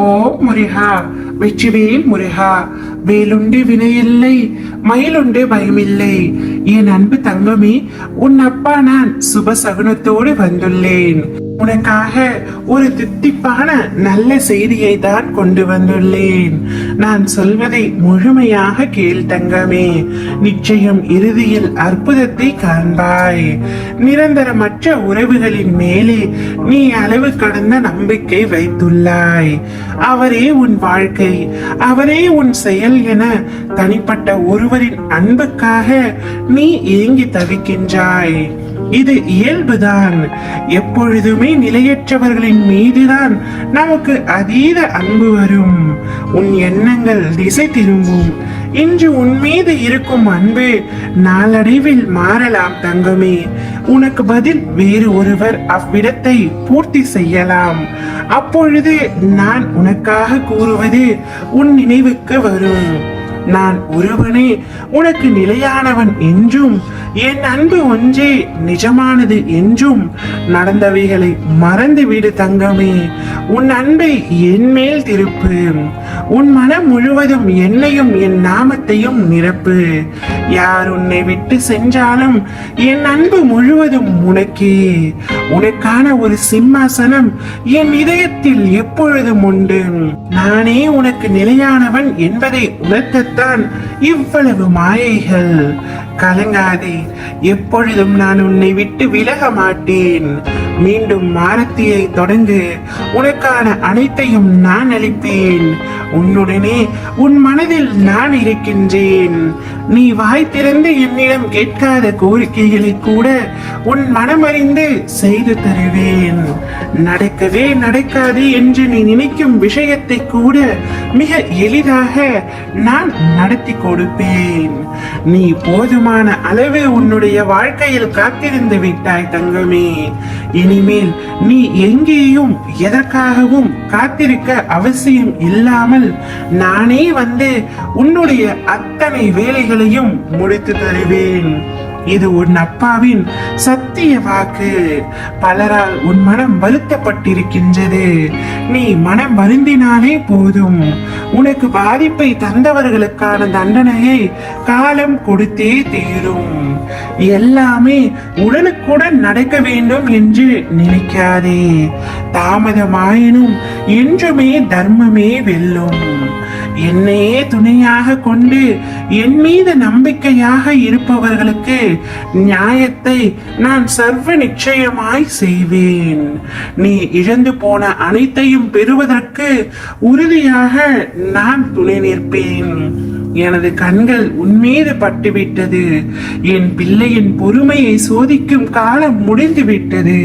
ஓ முருகா வெற்றிவேல் முருகா வேலுண்டு வினையில்லை மயிலுண்டு பயமில்லை. என் அன்பு தங்கமே உன் அப்பா நான் சுப சகுனத்தோடு வந்துள்ளேன். உனக்காக ஒரு தித்திப்பான நல்ல செய்தியை தான் கொண்டு வந்துள்ளேன். நான் சொல்வதை முழுமையாக கேள் தங்கமே. நிச்சயம் இறுதியில் அற்புதத்தை காண்பாய். நிரந்தரமற்ற உறவுகளின் மேலே நீ அளவு கடந்த நம்பிக்கை வைத்துள்ளாய். அவரே உன் வாழ்க்கை அவரே உன் செயல் என தனிப்பட்ட ஒருவரின் அன்புக்காக நீ ஏங்கி தவிக்கின்றாய். இது இயல்புதான். எப்பொழுதுமே நிலையற்றவர்களின் மீதுதான் நமக்கு அதீத அன்பு வரும். உன் எண்ணங்கள் திசை திரும்பும். இன்று உன் மீது இருக்கும் அன்பு நாளடைவில் மாறலாம் தங்கமே. உனக்கு பதில் வேறு ஒருவர் அவ்விடத்தை பூர்த்தி செய்யலாம். அப்பொழுது நான் உனக்காக கூறுவது உன் நினைவுக்கு வரும். நான் ஒருவனே உனக்கு நிலையானவன் என்றும் என் அன்பு ஒன்றே நிஜமானது என்றும் நடந்தவைகளை மறந்துவிடு தங்கமே. உன் அன்பை என் மேல் திருப்பு. உன் மனம் முழுவதும் என்னையும் என் நாமத்தையும் நிரப்பு. யார் உன்னை விட்டு சென்றாலும் என் அன்பு முழுவதும் உனக்கே. உனக்கான ஒரு சிம்மாசனம் என் இதயத்தில் எப்பொழுதும் உண்டு. நானே உனக்கு நிலையானவன் என்பதை உணர்த்தத்தான் இவ்வளவு மாயைகள். கலங்காதே எப்பொழுதும் நான் உன்னை விட்டு விலக மாட்டேன். மீண்டும் மாரத்தியை தொடங்கு உனக்கான அனைத்தையும் நான் அளிப்பேன். உன்னுடனே உன் மனதில் நான் இருக்கின்றேன். நீ வாய் திறந்து என்னிடம் கேட்காத கோரிக்கைகளை கூட உன் மனமறிந்து செய்து தருவேன். நடக்கவே நடக்காது என்று நீ நினைக்கும் விஷயத்தை கூட மிக எளிதாக நான் நடத்தி கொடுப்பேன். நீ போதுமான அளவு உன்னுடைய வாழ்க்கையில் காத்திருந்து விட்டாய் தங்கமே. இனிமேல் நீ எங்கேயும் எதற்காகவும் காத்திருக்க அவசியம் இல்லாமல் நானே வந்து உன்னுடைய அத்தனை வேலைகள் காரியங்களையும் முடித்து தருவேன். இது உன் அப்பாவின் சத்திய வாக்கு. பலரால் உன் மனம் வருத்தப்பட்டிருக்கின்றது. நீ மனம் வருந்தினாலே போதும். உனக்கு பாதிப்பை தந்தவர்களுக்கான தண்டனையை காலம் கொடுத்தே தீரும். எல்லாமே உடனுக்குடன் நடக்க வேண்டும் என்று நினைக்காதே. தாமதமாயினும் என்றுமே தர்மமே வெல்லும். என்னையே துணையாக கொண்டு என் மீது நம்பிக்கையாக இருப்பவர்களுக்கு நியாயத்தை நான் சர்வ நிச்சயமாய் செய்வேன். நீ இழந்து போன அனைத்தையும் பெறுவதற்கு உறுதியாக நான் துணை நிற்பேன். எனது கண்கள் உன்மீது பட்டுவிட்டது. என் பிள்ளையின் பொறுமையை சோதிக்கும் காலம் முடிந்து விட்டது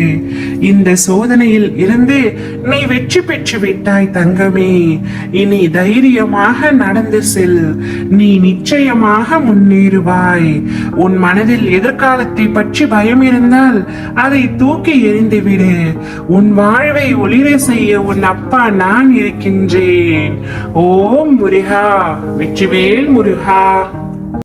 இந்த சோதனையில் இருந்து நீ வெற்றி பெற்று விட்டாய் தங்கமே. இனி தைரியமாக நடந்து செல். நீ நிச்சயமாக முன்னேறுவாய். உன் மனதில் எதிர்காலத்தை பற்றி பயம் இருந்தால் அதை தூக்கி எறிந்துவிடு. உன் வாழ்வை ஒளிர செய்ய உன் அப்பா நான் இருக்கின்றேன். ஓம் முருகா. வெற்றிவேல் முருகா